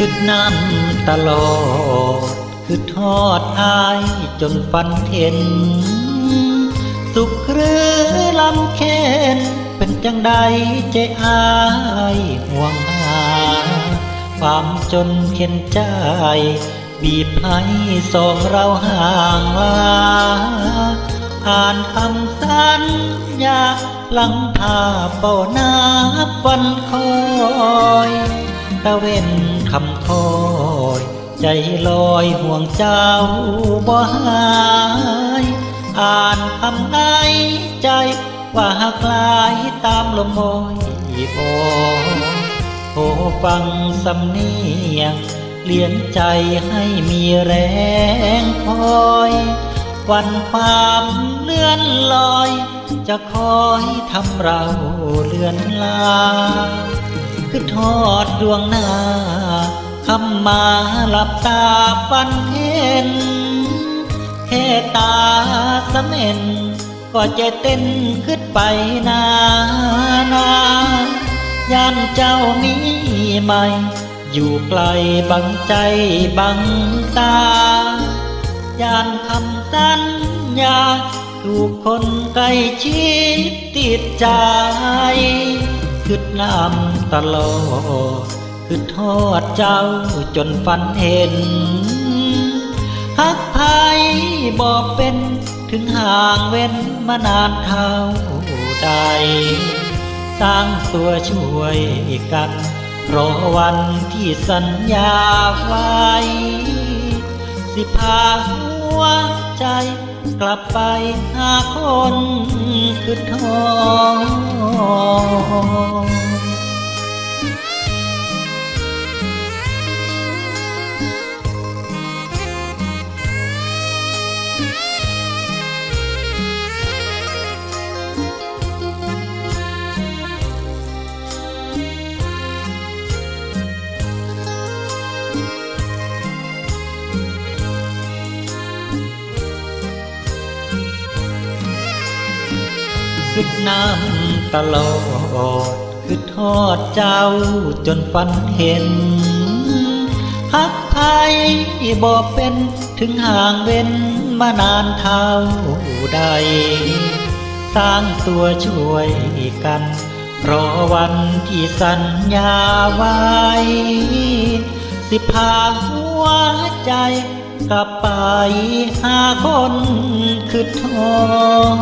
คือน้ำตลอดคือทอดอายจนฟันเห็น สุขหรือลำเค็นเป็นจังใดใจอายห่วงหา ความจนเข็นใจ บีบให้สองเราห่างลาอ่านคำสัญญาหลังภาเป่านับวันคอยตะเวนำคอยใจลอยห่วงเจ้าบ่หาย อ่านคำในใจ ว่าหากลายตามลมโมยโอโทรฟังสำเนียง เลี้ยงใจให้มีแรงคอย วันความเลื่อนลอย จะคอยทำเราเลื่อนลา คือทอดดวงหน้าคำมาหลับตาฝันเห็นแค่ตาสะเม็นก็จะเต้นขึ้นไปนานาย่านเจ้ามีใหม่ อยู่ไกลบังใจบังตาย่านคำสัญญาถูกคนใกล้ชิดติดใจคือน้ำ ตลอดคือทอดเจ้าจนฝันเห็นหักไพ่บอกเป็นถึงห่างเว้นมานานเท่าใดสร้างตัวช่วยกันรอวันที่สัญญาไว้ สิพาหัวใจกลับไปหาคนคือทอง คือน้ำตลอดคือทอดเจ้าจนฝันเห็นหักไทยบอกเป็นถึงห่างเว้นมานานเท่าใด สร้างตัวช่วยกัน รอวันที่สัญญาไว้ สิพาหัวใจ กลับไปหาคนคือทอง